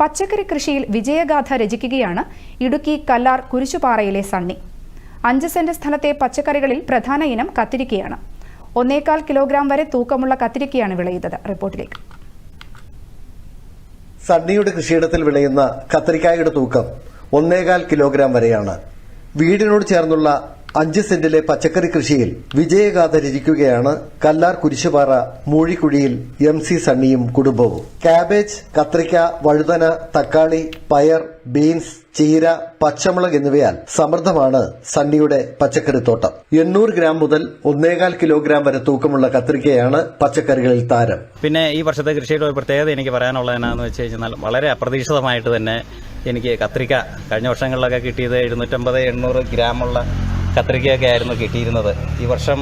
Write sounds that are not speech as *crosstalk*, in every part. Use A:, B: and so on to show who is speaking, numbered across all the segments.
A: പച്ചക്കറി കൃഷിയിൽ വിജയഗാഥ രചിക്കുകയാണ് ഇടുക്കി കല്ലാർ കുരിശുപാറയിലെ സണ്ണി. അഞ്ച് സെന്റ് സ്ഥലത്തെ പച്ചക്കറികളിൽ പ്രധാന ഇനം കത്തിരിക്കയാണ്. ഒന്നേകാൽ കിലോഗ്രാം വരെ തൂക്കമുള്ള കത്തിരിക്കയാണ് വിളയുന്നത്. റിപ്പോർട്ടിലേക്ക്.
B: സണ്ണിയുടെ കൃഷിയിടത്തിൽ വിളയുന്ന കത്തിരിക്കായുടെ തൂക്കം ഒന്നേകാൽ കിലോഗ്രാം വരെയാണ്. വീടിനോട് ചേർന്നുള്ള അഞ്ച് സെന്റിലെ പച്ചക്കറി കൃഷിയിൽ വിജയഗാഥ രചിക്കുകയാണ് കല്ലാർ കുരിശുപാറ മൂഴിക്കുഴിയിൽ എം സി സണ്ണിയും കുടുംബവും. കാബേജ് കത്രിക്ക വഴുതന തക്കാളി പയർ ബീൻസ് ചീര പച്ചമുളക് എന്നിവയാൽ സമൃദ്ധമാണ് സണ്ണിയുടെ പച്ചക്കറിത്തോട്ടം എണ്ണൂറ് ഗ്രാം മുതൽ ഒന്നേകാൽ കിലോഗ്രാം വരെ തൂക്കമുള്ള കത്രിക്കയാണ് പച്ചക്കറികളിൽ താരം.
C: പിന്നെ ഈ വർഷത്തെ കൃഷിയുടെ ഒരു പ്രത്യേകത എനിക്ക് പറയാനുള്ള എന്നാന്ന് വെച്ച് കഴിഞ്ഞാൽ വളരെ അപ്രതീക്ഷിതമായിട്ട് തന്നെ എനിക്ക് കത്രിക്ക കഴിഞ്ഞ വർഷങ്ങളിലൊക്കെ കിട്ടിയത് എഴുന്നൂറ്റമ്പത് എണ്ണൂറ് ഗ്രാമുള്ള കത്രിക്കയൊക്കെ ആയിരുന്നു കിട്ടിയിരുന്നത്. ഈ വർഷം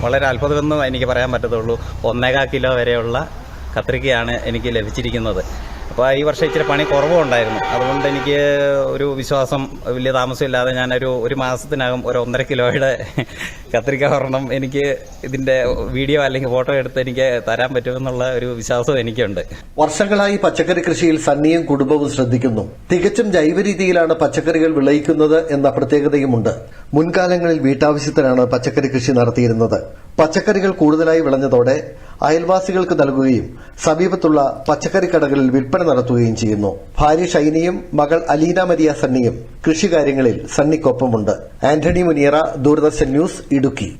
C: വളരെ അത്ഭുതമെന്നും എനിക്ക് പറയാൻ പറ്റത്തുള്ളൂ. ഒന്നേകാൽ കിലോ വരെയുള്ള കത്രികയാണ് എനിക്ക് ലഭിച്ചിരിക്കുന്നത്. അപ്പോൾ ഈ വർഷം ഇച്ചിരി പണി കുറവുണ്ടായിരുന്നു. അതുകൊണ്ട് എനിക്ക് ഒരു വിശ്വാസം വലിയ താമസമില്ലാതെ ഞാനൊരു ഒരു മാസത്തിനകം ഒരു ഒന്നര കിലോയുടെ *laughs* കത്തിരിക്ക ഒരെണ്ണം എനിക്ക് ഇതിന്റെ വീഡിയോ അല്ലെങ്കിൽ ഫോട്ടോ എടുത്ത് എനിക്ക് തരാൻ പറ്റുമെന്നുള്ള ഒരു വിശ്വാസം എനിക്കുണ്ട്.
B: വർഷങ്ങളായി പച്ചക്കറി കൃഷിയിൽ സണ്ണിയും കുടുംബവും ശ്രദ്ധിക്കുന്നു. തികച്ചും ജൈവ രീതിയിലാണ് പച്ചക്കറികൾ വിളയിക്കുന്നത് എന്ന പ്രത്യേകതയുമുണ്ട്. മുൻകാലങ്ങളിൽ വീട്ടാവശ്യത്തിനാണ് പച്ചക്കറി കൃഷി നടത്തിയിരുന്നത്. പച്ചക്കറികൾ കൂടുതലായി വിളഞ്ഞതോടെ അയൽവാസികൾക്ക് നൽകുകയും സമീപത്തുള്ള പച്ചക്കറി കടകളിൽ വിൽപ്പന നടത്തുകയും ചെയ്യുന്നു. ഭാര്യ ഷൈനിയും മകൾ അലീന മരിയ സണ്ണിയും കൃഷികാര്യങ്ങളിൽ സണ്ണിക്കൊപ്പമുണ്ട്. Antony Muniyara Doordarshan news Idukki.